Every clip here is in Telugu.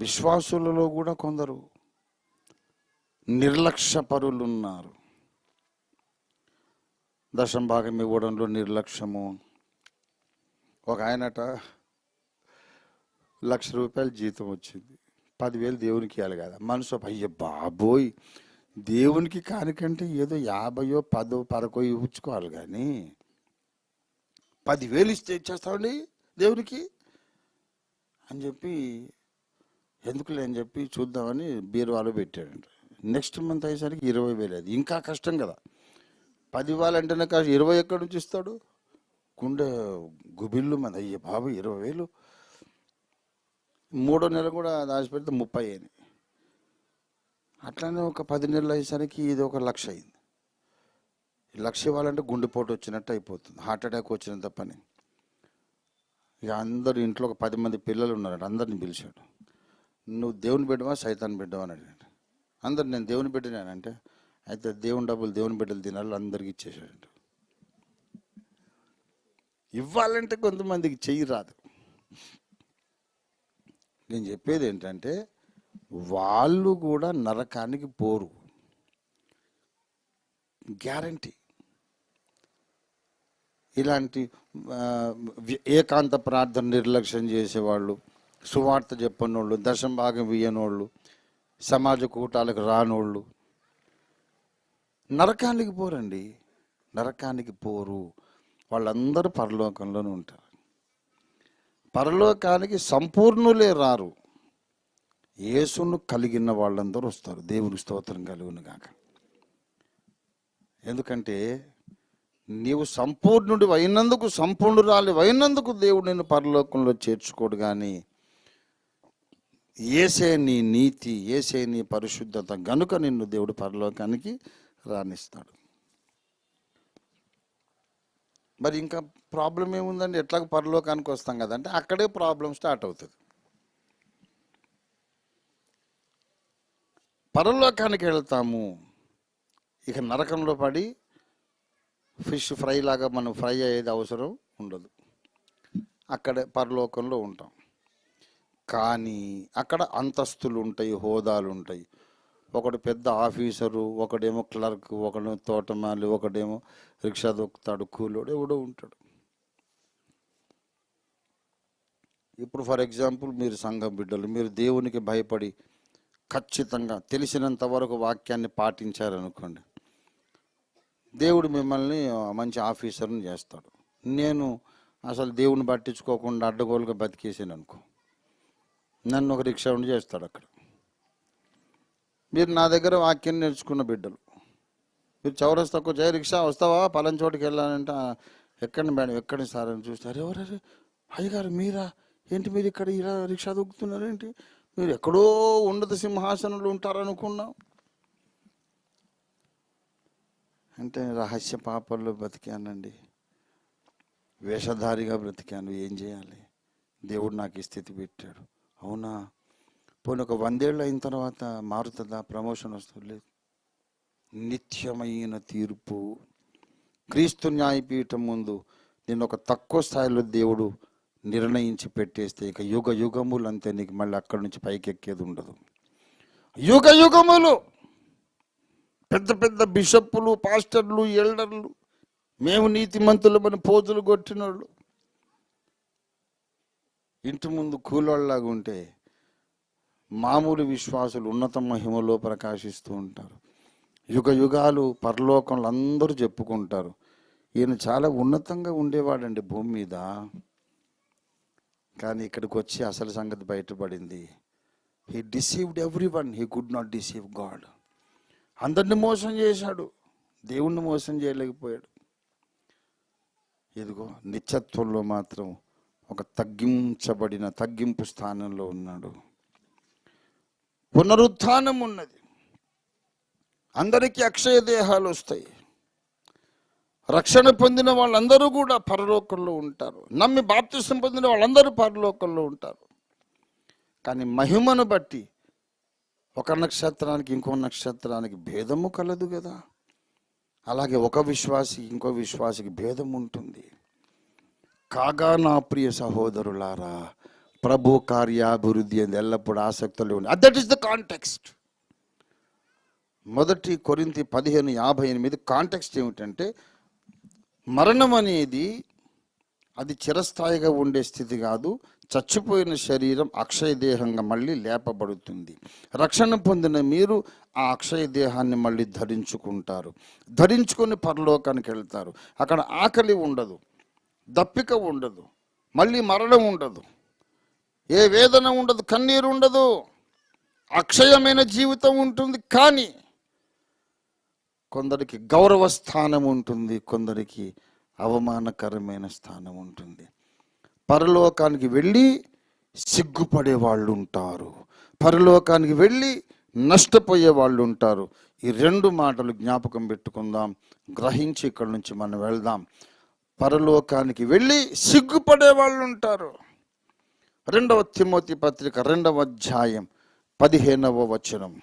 విశ్వాసులలో కూడా కొందరు నిర్లక్ష్యపరులున్నారు. దశం భాగం ఇవ్వడంలో నిర్లక్ష్యము. ఒక ఆయనట లక్ష రూపాయలు జీతం వచ్చింది. పదివేలు దేవునికి ఇవ్వాలి కదా. మనసు అయ్య బాబోయ్! దేవునికి కానికంటే ఏదో యాభయో పదో పరకో ఇవ్వుకోవాలి కానీ పదివేలు ఇస్తే ఇచ్చేస్తామండి దేవునికి? అని చెప్పి ఎందుకులే అని చెప్పి చూద్దామని బీరువాలో పెట్టాడు నెక్స్ట్ మంత్ అయ్యేసరికి ఇరవై వేలు అది. ఇంకా కష్టం కదా. పది వాళ్ళంటేనే కాదు ఇరవై ఎక్కడి నుంచి ఇస్తాడు? గుండె గుబిళ్ళు మన అయ్యే బాబు ఇరవై వేలు. మూడో నెల కూడా దాచిపెడితే ముప్పై అయినాయి. అట్లానే ఒక పది నెలలు అయ్యేసరికి ఇది ఒక లక్ష అయింది. లక్ష ఇవ్వాలంటే గుండెపోటు వచ్చినట్టు అయిపోతుంది. హార్ట్ అటాక్ వచ్చినంత పని ఇక అందరు ఇంట్లో ఒక పది మంది పిల్లలు ఉన్నారంట అందరిని పిలిచాడు. నువ్వు దేవుని బిడ్డవా? సైతాన్ బిడ్డవా? అని అడిగాడు. అందరు నేను దేవుని బిడ్డనేనంటే? అయితే దేవుని డబ్బులు దేవుని బిడ్డలు తినాలి అందరికి ఇచ్చేసాడు ఇవ్వాలంటే కొంతమందికి చెయ్యి రాదు. నేను చెప్పేది ఏంటంటే వాళ్ళు కూడా నరకానికి పోరు. గ్యారంటీ. ఇలాంటి ఏకాంత ప్రార్థన నిర్లక్ష్యం చేసేవాళ్ళు సువార్త చెప్పనోళ్ళు దశం భాగం ఇయ్యనోళ్ళు సమాజ కూటాలకు రానోళ్ళు. నరకానికి పోరండి. నరకానికి పోరు. వాళ్ళందరూ పరలోకంలోనే ఉంటారు. పరలోకానికి సంపూర్ణులే రారు. యేసును కలిగిన వాళ్ళందరూ వస్తారు. దేవుని స్తోత్రం కలుగును కాక ఎందుకంటే నీవు సంపూర్ణుడి అయినందుకు సంపూర్ణురాలి అయినందుకు దేవుడు నిన్ను పరలోకంలో చేర్చుకోడు కానీ ఏసే నీ నీతి ఏసే నీ పరిశుద్ధత గనుక నిన్ను దేవుడు పరలోకానికి రాణిస్తాడు మరి ఇంకా ప్రాబ్లం ఏముందండి? ఎట్లా పరలోకానికి వస్తాం కదంటే అక్కడే ప్రాబ్లం స్టార్ట్ అవుతుంది. పరలోకానికి వెళ్తాము. ఇక నరకంలో పడి ఫిష్ ఫ్రై లాగా మనం ఫ్రై అయ్యేది అవసరం ఉండదు. అక్కడే పరలోకంలో ఉంటాం. కానీ అక్కడ అంతస్తులు ఉంటాయి హోదాలు ఉంటాయి ఒకడు పెద్ద ఆఫీసరు ఒకడేమో క్లర్క్ ఒకడేమో తోటమాలి ఒకడేమో రిక్షా దొక్కుతాడు కూలోడు ఎవడో ఉంటాడు. ఇప్పుడు ఫర్ ఎగ్జాంపుల్ మీరు సంఘం బిడ్డలు మీరు దేవునికి భయపడి ఖచ్చితంగా తెలిసినంత వరకు వాక్యాన్ని పాటించారనుకోండి దేవుడు మిమ్మల్ని మంచి ఆఫీసర్ని చేస్తాడు. నేను అసలు దేవుని పట్టించుకోకుండా అడ్డగోలుగా బతికేసాను అనుకో నన్ను ఒక రిక్షా ఉండి చేస్తాడు అక్కడ. మీరు నా దగ్గర వాక్యం నేర్చుకున్న బిడ్డలు. మీరు చౌరస్తాకు జయ రిక్షా వస్తావా? పలాని చోటుకి వెళ్ళాలంటే ఎక్కడిని మేడం ఎక్కడిని సార్ అని చూస్తారు ఎవరు అయ్యగారు మీరా? ఏంటి మీరు ఇక్కడ ఇలా రిక్షా దొక్కుతున్నారు ఏంటి? మీరు ఎక్కడో ఉన్నత సింహాసనంలో ఉంటారనుకున్నాం. అంటే రహస్య పాపల్లో బ్రతికానండి. వేషధారిగా బ్రతికాను. ఏం చేయాలి? దేవుడు నాకు ఈ స్థితి పెట్టాడు. అవునా? పోనీ ఒక వందేళ్ళు అయిన తర్వాత మారుతుందా? ప్రమోషన్ వస్తుంది. లేదు నిత్యమైన తీర్పు. క్రీస్తు న్యాయపీఠం ముందు నేను ఒక తక్కువ స్థాయిలో దేవుడు నిర్ణయించి పెట్టేస్తే ఇక యుగ యుగములు అంతే నీకు మళ్ళీ అక్కడి నుంచి పైకి ఎక్కేది ఉండదు. యుగ యుగములు పెద్ద పెద్ద బిషప్పులు పాస్టర్లు ఎల్డర్లు మేము నీతిమంతులమని పోజులు కొట్టినోళ్ళు. ఇంటి ముందు కూలోళ్ళలాగా ఉంటే మామూలు విశ్వాసులు ఉన్నత మహిమలో ప్రకాశిస్తూ ఉంటారు. యుగ యుగాలు పరలోకంలో అందరూ చెప్పుకుంటారు. ఈయన చాలా ఉన్నతంగా ఉండేవాడండి భూమి మీద. కానీ ఇక్కడికి వచ్చి అసలు సంగతి బయటపడింది. He deceived everyone he could not deceive God అందరిని మోసం చేశాడు. దేవుణ్ణి మోసం చేయలేకపోయాడు. ఇదిగో నిత్యత్వంలో మాత్రం ఒక తగ్గించబడిన తగ్గింపు స్థానంలో ఉన్నాడు. పునరుత్నం ఉన్నది. అందరికీ అక్షయ దేహాలు వస్తాయి. రక్షణ పొందిన వాళ్ళందరూ కూడా పరలోకంలో ఉంటారు. నమ్మి బాప్తిసం పొందిన వాళ్ళందరూ పరలోకంలో ఉంటారు. కానీ మహిమను బట్టి ఒక నక్షత్రానికి ఇంకో నక్షత్రానికి భేదము కలదు కదా. అలాగే ఒక విశ్వాసి ఇంకో విశ్వాసికి భేదం ఉంటుంది. కాగా నా ప్రియ సహోదరులారా ప్రభు కార్యాభివృద్ధి అని ఎల్లప్పుడూ ఆసక్తులు ఉంది దట్ ఈస్ ద కాంటెక్స్ట్ మొదటి కొరింతి పదిహేను యాభై ఎనిమిది కాంటెక్స్ట్ ఏమిటంటే మరణం అనేది అది చిరస్థాయిగా ఉండే స్థితి కాదు. చచ్చిపోయిన శరీరం అక్షయ దేహంగా మళ్ళీ లేపబడుతుంది. రక్షణ పొందిన మీరు ఆ అక్షయ దేహాన్ని మళ్ళీ ధరించుకుంటారు. ధరించుకొని పరలోకానికి వెళ్తారు. అక్కడ ఆకలి ఉండదు. దప్పిక ఉండదు మళ్ళీ మరణం ఉండదు. ఏ వేదన ఉండదు కన్నీరు ఉండదు. అక్షయమైన జీవితం ఉంటుంది కానీ కొందరికి గౌరవ స్థానం ఉంటుంది కొందరికి అవమానకరమైన స్థానం ఉంటుంది. పరలోకానికి వెళ్ళి సిగ్గుపడే వాళ్ళు ఉంటారు. పరలోకానికి వెళ్ళి నష్టపోయే వాళ్ళు ఉంటారు. ఈ రెండు మాటలు జ్ఞాపకం పెట్టుకుందాం. గ్రహించి ఇక్కడి నుంచి మనం వెళ్దాం. పరలోకానికి వెళ్ళి సిగ్గుపడే వాళ్ళు ఉంటారు. రెండవ తిమోతి పత్రిక రెండవ అధ్యాయం పదిహేనవ వచనం.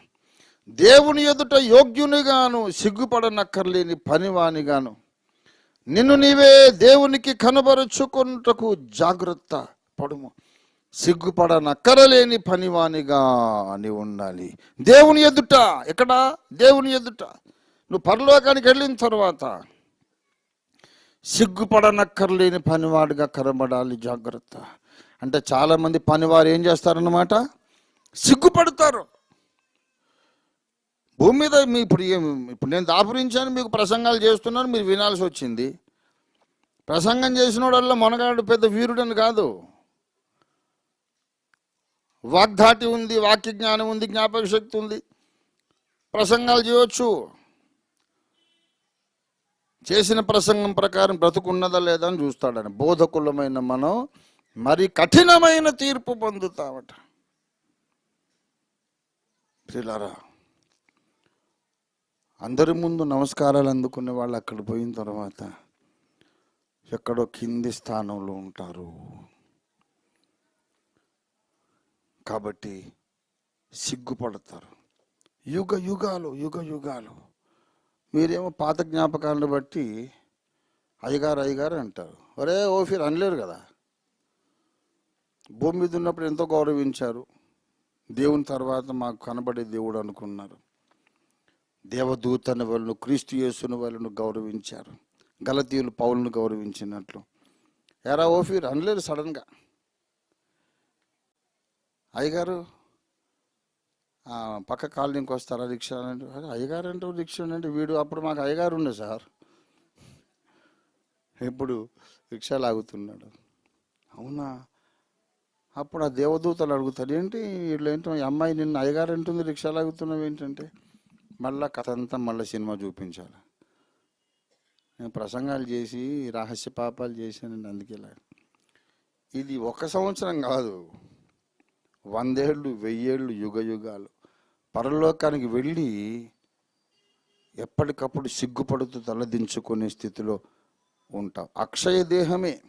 దేవుని ఎదుట యోగ్యునిగాను సిగ్గుపడనక్కర్లేని పనివానిగాను నిన్ను నీవే దేవునికి కనబరుచుకొనుటకు జాగ్రత్త పడుము. సిగ్గుపడనక్కరలేని పనివానిగా అని ఉండాలి. దేవుని ఎదుట ఎక్కడ? దేవుని ఎదుట. నువ్వు పరలోకానికి వెళ్ళిన తర్వాత సిగ్గుపడనక్కర్లేని పనివాడిగా కనబడాలి జాగ్రత్త. అంటే చాలామంది పనివారు ఏం చేస్తారన్నమాట? సిగ్గుపడతారు. భూమి మీద మీ ఇప్పుడు ఏం- ఇప్పుడు నేను దాపురించాను మీకు ప్రసంగాలు చేస్తున్నాను మీరు వినాల్సి వచ్చింది. ప్రసంగం చేసినోడల్లా మొనగాడు పెద్ద వీరుడని కాదు. వాగ్ధాటి ఉంది వాక్య జ్ఞానం ఉంది జ్ఞాపక శక్తి ఉంది. ప్రసంగాలు చేయవచ్చు చేసిన ప్రసంగం ప్రకారం బ్రతుకున్నదా లేదా అని చూస్తాడని బోధకులమైన మనం మరి కఠినమైన తీర్పు పొందుతామట ప్రియులారా అందరి ముందు నమస్కారాలు అందుకునే వాళ్ళు అక్కడ పోయిన తర్వాత ఎక్కడో కింది స్థానంలో ఉంటారు. కాబట్టి సిగ్గుపడతారు. యుగ యుగాలు యుగ యుగాలు. మీరేమో పాత జ్ఞాపకాలను బట్టి అయ్యగారు అయ్యగారు అంటారు. ఒరే ఓఫీర్ అనలేరు కదా? భూమి మీద ఉన్నప్పుడు ఎంతో గౌరవించారు. దేవుని తర్వాత మాకు కనబడే దేవుడు అనుకున్నారు. దేవదూతని వాళ్ళను క్రీస్తు యేసుని వాళ్ళను గౌరవించారు. గలతీయులు పౌలను గౌరవించినట్లు. ఎరా ఓఫీర్ అనలేరు సడన్గా. అయ్యగారు పక్క కాలనీకి వస్తారా రిక్షా అంటే అయ్యగారు అంటే రిక్షా అంటే వీడు అప్పుడు మాకు అయ్యగారు ఉండే సార్. ఇప్పుడు రిక్షా లాగుతున్నాడు. అవునా? అప్పుడు ఆ దేవదూతలు అడుగుతారు ఏంటి వీళ్ళు ఏంటో ఈ అమ్మాయి నిన్న అయ్యగారు అంటుంది రిక్షా లాగుతున్నావు ఏంటంటే? మళ్ళా కథ అంతా మళ్ళీ సినిమా చూపించాలి. నేను ప్రసంగాలు చేసి రహస్య పాపాలు చేశానండి అందుకే ఇది ఒక సంవత్సరం కాదు. వందేళ్ళు వెయ్యేళ్ళు యుగ యుగాలు. పరలోకానికి వెళ్ళి ఎప్పటికప్పుడు సిగ్గుపడుతూ తలదించుకునే స్థితిలో ఉంటాం అక్షయ దేహమే.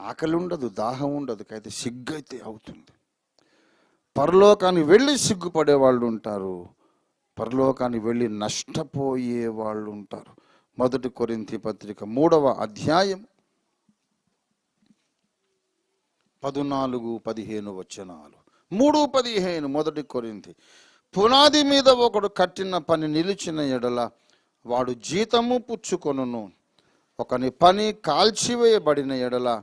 ఆకలి ఉండదు దాహం ఉండదు అయితే సిగ్గు అయితే అవుతుంది. పరలోకానికి వెళ్ళి సిగ్గుపడే వాళ్ళు ఉంటారు. పరలోకానికి వెళ్ళి నష్టపోయే వాళ్ళు ఉంటారు. మొదటి కొరింతి పత్రిక మూడవ అధ్యాయం పదునాలుగు పదిహేను వచనాలు. మూడు పదిహేను మొదటి కొరింది పునాది మీద ఒకడు కట్టిన పని నిలిచిన ఎడల వాడు జీతము పుచ్చుకొనును. ఒకని పని కాల్చివేయబడిన ఎడల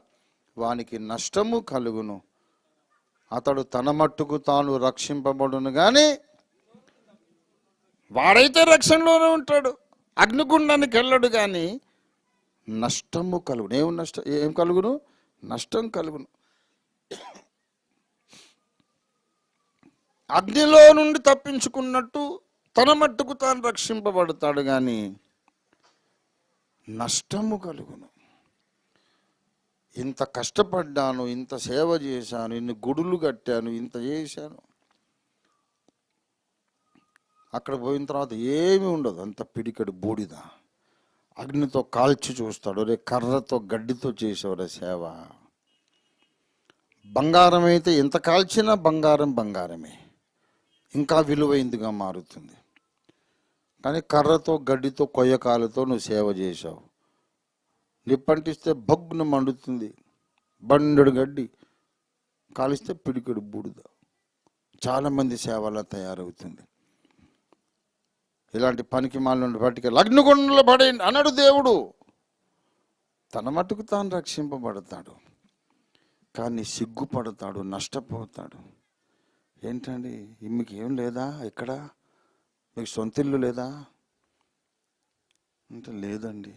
వానికి నష్టము కలుగును. అతడు తన మట్టుకు తాను రక్షింపబడును కానీ వాడైతే రక్షణలోనే ఉంటాడు. అగ్నిగుండానికి వెళ్ళడు కానీ నష్టము కలుగును. ఏం నష్టం ఏం కలుగును? నష్టం కలుగును. అగ్నిలో నుండి తప్పించుకున్నట్టు తన మట్టుకు తాను రక్షింపబడతాడు కానీ నష్టము కలుగును. ఇంత కష్టపడ్డాను ఇంత సేవ చేశాను ఇన్ని గుడులు కట్టాను ఇంత చేశాను. అక్కడ పోయిన తర్వాత ఏమీ ఉండదు అంత పిడికడు బూడిద. అగ్నితో కాల్చి చూస్తాడు రే కర్రతో గడ్డితో చేసేవారే సేవ. బంగారం అయితే ఎంత కాల్చినా బంగారం బంగారమే. ఇంకా విలువైందిగా మారుతుంది. కానీ కర్రతో గడ్డితో కొయ్యకాలతో నువ్వు సేవ చేశావు. నిప్పంటిస్తే బగ్గున మండుతుంది. బండడు గడ్డి కాలిస్తే పిడికెడు బూడిద. చాలామంది సేవలా తయారవుతుంది. ఇలాంటి పనికి మాలను పట్టుక లగ్నగుండంలో పడేయండి. అన్నాడు దేవుడు. తన మట్టుకు తాను రక్షింపబడతాడు. కానీ సిగ్గుపడతాడు నష్టపోతాడు. ఏంటండి? మీకు ఏం లేదా ఇక్కడ? మీకు సొంత ఇల్లు లేదా? అంటే లేదండి.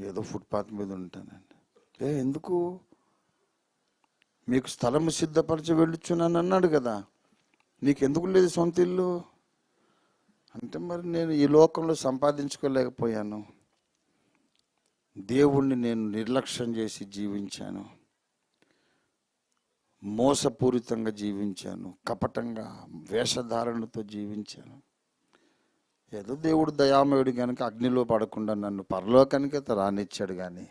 ఏదో ఫుట్పాత్ మీద ఉంటానండి. ఏ ఎందుకు? మీకు స్థలము సిద్ధపరిచి వెళ్ళుచున్నాను అన్నాడు కదా. నీకు ఎందుకు లేదు సొంత ఇల్లు? అంటే మరి నేను ఈ లోకంలో సంపాదించుకోలేకపోయాను. దేవుణ్ణి నేను నిర్లక్ష్యం చేసి జీవించాను. మోసపూరితంగా జీవించాను కపటంగా వేషధారణతో జీవించాను. ఏదో దేవుడు దయామయుడు కనుక అగ్నిలో పడకుండా నన్ను పరలోకానికి అయితే రానిచ్చాడు కానీ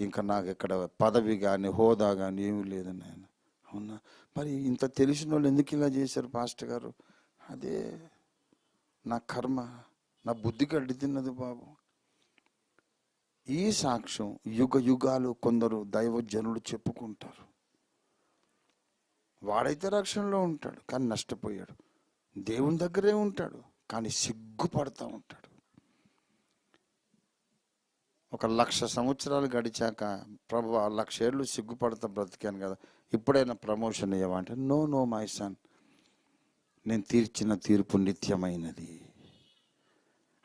ఇంకా నాకు ఇక్కడ పదవి కానీ హోదా కానీ ఏమీ లేదు నేను అవునా? మరి ఇంత తెలిసిన వాళ్ళు ఎందుకు ఇలా చేశారు పాస్టర్ గారు? అదే నా కర్మ నా బుద్ధి అడ్డు తిన్నది బాబు ఈ సాక్ష్యం యుగ యుగాలు కొందరు దైవజనులు చెప్పుకుంటారు. వాడైతే రక్షణలో ఉంటాడు కానీ నష్టపోయాడు. దేవుని దగ్గరే ఉంటాడు కానీ సిగ్గుపడతా ఉంటాడు. ఒక లక్ష సంవత్సరాలు గడిచాక ప్రభు ఆ లక్ష ఏళ్ళు సిగ్గుపడతా బ్రతికాను కదా ఇప్పుడైనా ప్రమోషన్ ఇవ్వమంటే నో నో మై సన్ నేను తీర్చిన తీర్పు నిత్యమైనది.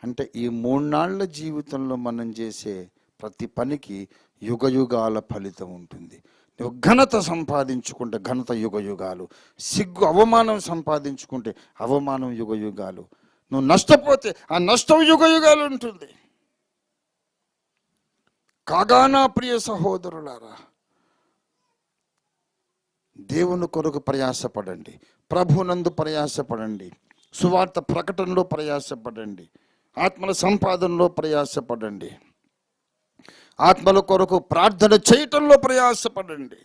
అంటే ఈ మూడు నాళ్ళ జీవితంలో మనం చేసే ప్రతి పనికి యుగయుగాల ఫలితం ఉంటుంది. నువ్వు ఘనత సంపాదించుకుంటే ఘనత యుగ యుగాలు సిగ్గు అవమానం సంపాదించుకుంటే అవమానం యుగ యుగాలు నువ్వు నష్టపోతే ఆ నష్టం యుగ యుగాలు ఉంటుంది కాగానా ప్రియ సహోదరులారా దేవుని కొరకు ప్రయాసపడండి ప్రభునందు ప్రయాసపడండి సువార్త ప్రకటనలో ప్రయాసపడండి ఆత్మల సంపాదనలో ప్రయాసపడండి. ఆత్మల కొరకు ప్రార్థన చేయటంలో ప్రయాసపడండి.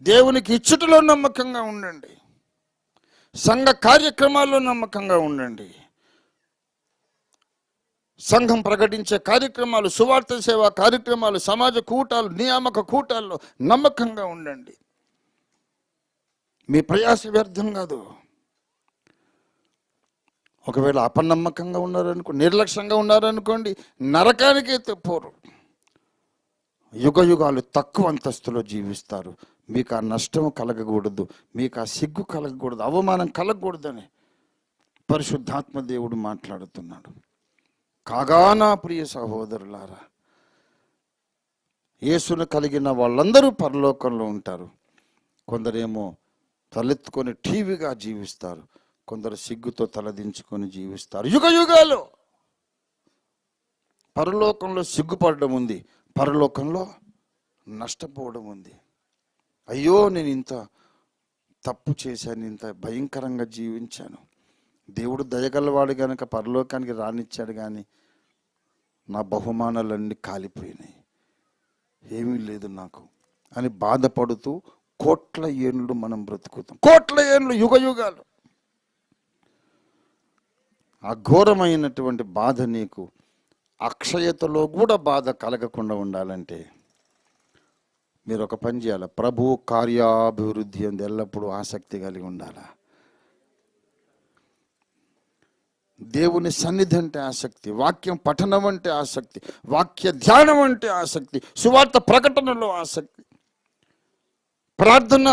దేవునికి ఇచ్చుటలో నమ్మకంగా ఉండండి. సంఘ కార్యక్రమాల్లో నమ్మకంగా ఉండండి. సంఘం ప్రకటించే కార్యక్రమాలు సువార్త సేవా కార్యక్రమాలు సమాజ కూటాలు నియామక కూటాల్లో నమ్మకంగా ఉండండి. మీ ప్రయాస వ్యర్థం కాదు. ఒకవేళ అపనమ్మకంగా ఉన్నారనుకో నిర్లక్ష్యంగా ఉన్నారనుకోండి నరకానికే పోరు యుగ యుగాలు తక్కువ అంతస్తులో జీవిస్తారు. మీకు ఆ నష్టం కలగకూడదు మీకు ఆ సిగ్గు కలగకూడదు అవమానం కలగకూడదని పరిశుద్ధాత్మ దేవుడు మాట్లాడుతున్నాడు. కాగా నా ప్రియ సహోదరులారా యేసును కలిగిన వాళ్ళందరూ పరలోకంలో ఉంటారు. కొందరేమో తలెత్తుకొని టీవీగా జీవిస్తారు. కొందరు సిగ్గుతో తలదించుకొని జీవిస్తారు. యుగ యుగాలు. పరలోకంలో సిగ్గుపడడం ఉంది. పరలోకంలో నష్టపోవడం ఉంది. అయ్యో నేను ఇంత తప్పు చేశాను ఇంత భయంకరంగా జీవించాను. దేవుడు దయగలవాడు గనక పరలోకానికి రానిచ్చాడు కానీ నా బహుమానాలన్నీ కాలిపోయినాయి. ఏమీ లేదు నాకు అని బాధపడుతూ కోట్ల ఏళ్ళు మనం బ్రతుకుతాం. కోట్ల ఏళ్ళు యుగ యుగాలు. అఘోరమైనటువంటి బాధ నీకు అక్షయతలో కూడా బాధ కలగకుండా ఉండాలంటే మీరు ఒక పని చేయాలి? ప్రభు కార్యాభివృద్ధి అంది ఎల్లప్పుడూ ఆసక్తి కలిగి ఉండాలి? దేవుని సన్నిధి అంటే ఆసక్తి వాక్యం పఠనం అంటే ఆసక్తి వాక్య ధ్యానం అంటే ఆసక్తి సువార్త ప్రకటనలో ఆసక్తి ప్రార్థన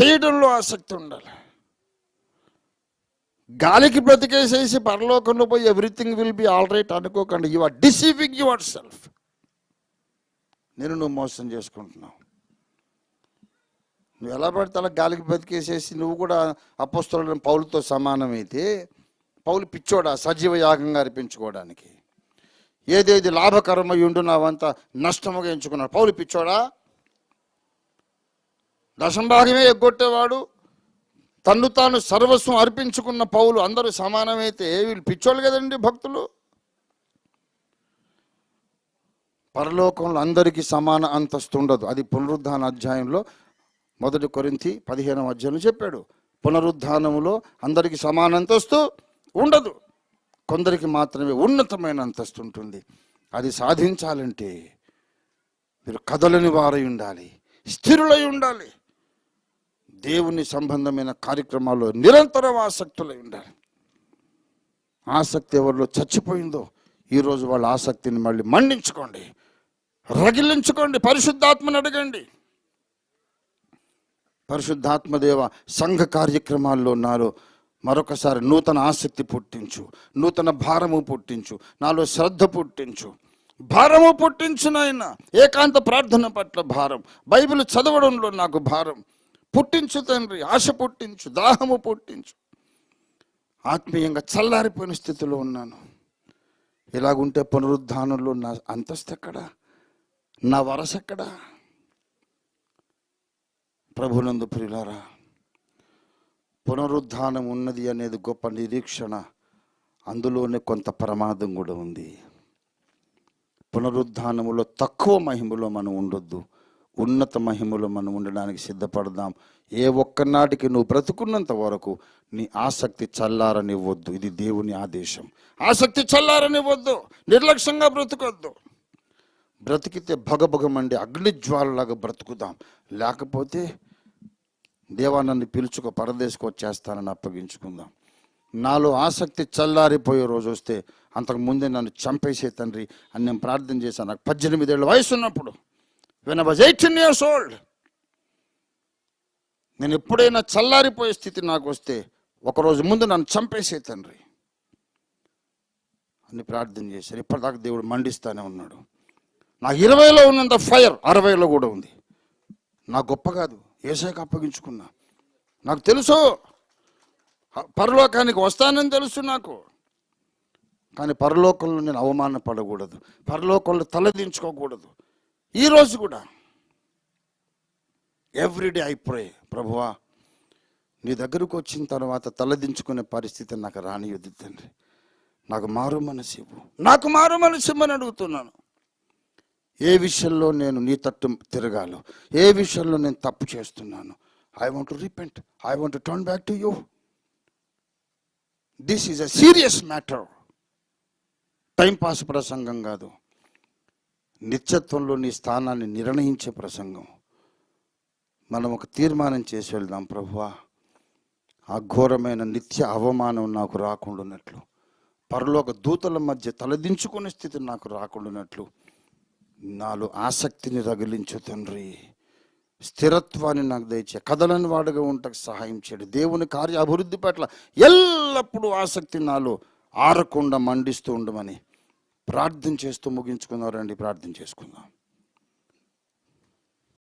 చేయడంలో ఆసక్తి ఉండాలి? గాలికి బ్రతికేసేసి పరలోకంలో పోయి everything will be all right అనుకోకండి. You are deceiving yourself నేను నువ్వు మోసం చేసుకుంటున్నావు. నువ్వు ఎలా పడితే అలా గాలికి బ్రతికేసేసి నువ్వు కూడా అపస్తులను పౌలతో సమానమైతే పౌలు పిచ్చోడా సజీవ యాగంగా అర్పించుకోవడానికి. ఏదేది లాభకరమై ఉండున్నావంతా నష్టముగా ఎంచుకున్నాడు. పౌలు పిచ్చోడా? దశంభాగమే ఎగ్గొట్టేవాడు. తను తాను సర్వస్వం అర్పించుకున్న పౌలు అందరూ సమానమైతే వీళ్ళు పిచ్చోళ్ళు కదండి భక్తులు. పరలోకంలో అందరికీ సమాన అంతస్తు ఉండదు. అది పునరుద్ధాన అధ్యాయంలో మొదటి కొరింతి పదిహేనవ అధ్యాయంలో చెప్పాడు. పునరుద్ధానములో అందరికీ సమాన అంతస్తు ఉండదు. కొందరికి మాత్రమే ఉన్నతమైన అంతస్తు ఉంటుంది. అది సాధించాలంటే మీరు కదలని వారై ఉండాలి. స్థిరులై ఉండాలి. దేవుని సంబంధమైన కార్యక్రమాల్లో నిరంతరం ఆసక్తులై ఉండాలి. ఆసక్తి ఎవరిలో చచ్చిపోయిందో ఈరోజు వాళ్ళ ఆసక్తిని మళ్ళీ మండించుకోండి రగిలించుకోండి. పరిశుద్ధాత్మని అడగండి. పరిశుద్ధాత్మదేవ సంఘ కార్యక్రమాల్లో నాలో మరొకసారి నూతన ఆసక్తి పుట్టించు. నూతన భారము పుట్టించు. నాలో శ్రద్ధ పుట్టించు. భారము పుట్టించు నాయన. ఏకాంత ప్రార్థన పట్ల భారం. బైబిల్ చదవడంలో నాకు భారం. పుట్టించు తండ్రి ఆశ పుట్టించు దాహము పుట్టించు. ఆత్మీయంగా చల్లారిపోయిన స్థితిలో ఉన్నాను. ఇలాగుంటే పునరుద్ధానంలో నా అంతస్తు ఎక్కడా? నా వరస ఎక్కడా? ప్రభునందు ప్రియులారా పునరుద్ధానం ఉన్నది అనేది గొప్ప నిరీక్షణ. అందులోనే కొంత ప్రమాదం కూడా ఉంది. పునరుద్ధానములో తక్కువ మహిమలో మనం ఉండొద్దు. ఉన్నత మహిమలో మనం ఉండడానికి సిద్ధపడదాం. ఏ ఒక్కనాటికి నువ్వు బ్రతుకున్నంత వరకు నీ ఆసక్తి చల్లారనివ్వద్దు. ఇది దేవుని ఆదేశం. ఆసక్తి చల్లారనివ్వద్దు. నిర్లక్ష్యంగా బ్రతుకొద్దు. బ్రతికితే భగభగమండి అగ్నిజ్వాలలాగా బ్రతుకుదాం. లేకపోతే దేవా నన్ను పిలుచుకో పరదేశకు వచ్చేస్తానని అప్పగించుకుందాం. నాలో ఆసక్తి చల్లారిపోయే రోజు వస్తే అంతకు ముందే నన్ను చంపేసే తండ్రి అని నేను ప్రార్థన చేశాను. నాకు పద్దెనిమిదేళ్ళ వయసు ఉన్నప్పుడు. When was eighteen years old నేను ఎప్పుడైనా చల్లారిపోయే స్థితి నాకు వస్తే ఒకరోజు ముందు నన్ను చంపేసే తండ్రి. అని ప్రార్థన చేశారు. ఇప్పటిదాకా దేవుడు మండిస్తానే ఉన్నాడు. నాకు ఇరవైలో ఉన్నంత ఫైర్ అరవైలో కూడా ఉంది. నా గొప్ప కాదు. ఏసైకి అప్పగించుకున్నా. నాకు తెలుసు. పరలోకానికి వస్తానని తెలుసు నాకు. కానీ పరలోకంలో నేను అవమానపడకూడదు. పరలోకంలో తలదించుకోకూడదు. ఈరోజు కూడా ఎవ్రీడే ఐ ప్రే ప్రభువా నీ దగ్గరకు వచ్చిన తర్వాత తలదించుకునే పరిస్థితి నాకు రానియొద్దు తండ్రి. నాకు మారు మనసు ఇవ్వు. నాకు మారు మనసు ఇవ్వని అడుగుతున్నాను. ఏ విషయంలో నేను నీ తట్టు తిరగాలో ఏ విషయంలో నేను తప్పు చేస్తున్నాను I want repent I want turn back to you this is a serious matter time pass ప్రసంగం కాదు. నిత్యత్వంలో నీ స్థానాన్ని నిర్ణయించే ప్రసంగం. మనం ఒక తీర్మానం చేసి వెళ్దాం ప్రభువా. ఆ ఘోరమైన నిత్య అవమానం నాకు రాకుండానట్లు. పరలోక దూతల మధ్య తలదించుకునే స్థితి నాకు రాకుండానట్లు. నాలో ఆసక్తిని రగిలించు తండ్రి. స్థిరత్వాన్ని నాకు దయచే కథలను వాడుగా ఉంటకు సహాయం చేయడు. దేవుని కార్య అభివృద్ధి పట్ల ఎల్లప్పుడూ ఆసక్తి నాలో ఆరకుండా మండిస్తూ ఉండమని ప్రార్థన చేస్తూ ముగించుకున్నారండి ప్రార్థన చేసుకుందాం.